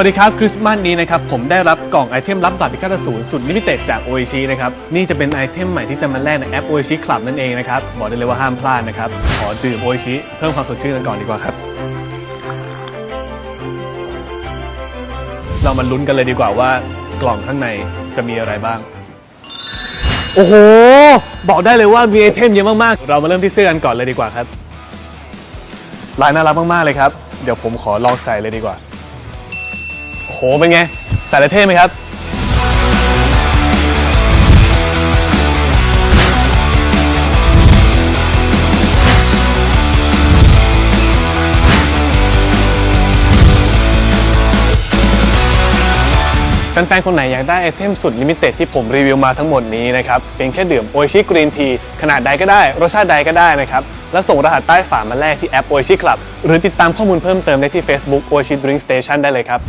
วัสดีครับ คริสต์มาสนี้นะครับ ผมได้รับกล่องไอเทมรับบัตรพิฆาตอสูรสุดลิมิเต็ดจาก o อชินะครับ นี่จะเป็นไอเทมใหม่ที่จะมาแลกในแอป o อชิคลับนั่นเองนะครับ บอกได้เลยว่าห้ามพลาดนะครับ ขอดื่ม o อชิเพิ่มความสดชื่นกันก่อนดีกว่าครับ เรามาลุ้นกันเลยดีกว่าว่ากล่องข้างในจะมีอะไรบ้าง โอ้โห บอกได้เลยว่ามีไอเทมเยอะมากๆ เรามาเริ่มที่เสื้อกันก่อนเลยดีกว่าครับลายน่ารักมากๆเลยครับ เดี๋ยวผมขอลองใส่เลยดีกว่า โห เป็นไงส่แล้วเท่ไหมครับ แฟนๆ คนไหนอยากได้ไอเทมสุดลิมิเต็ดที่ผมรีวิวมาทั้งหมดนี้นะครับ เพียงแค่ดื่มโอชิกรีนทีขนาดใดก็ได้ รสชาติใดก็ได้นะครับ แล้วส่งรหัสใต้ฝามาแลกที่แอปโอชิคลับ หรือติดตามข้อมูลเพิ่มเติมได้ที่ Facebook โอชิ Drink Station ได้เลยครับ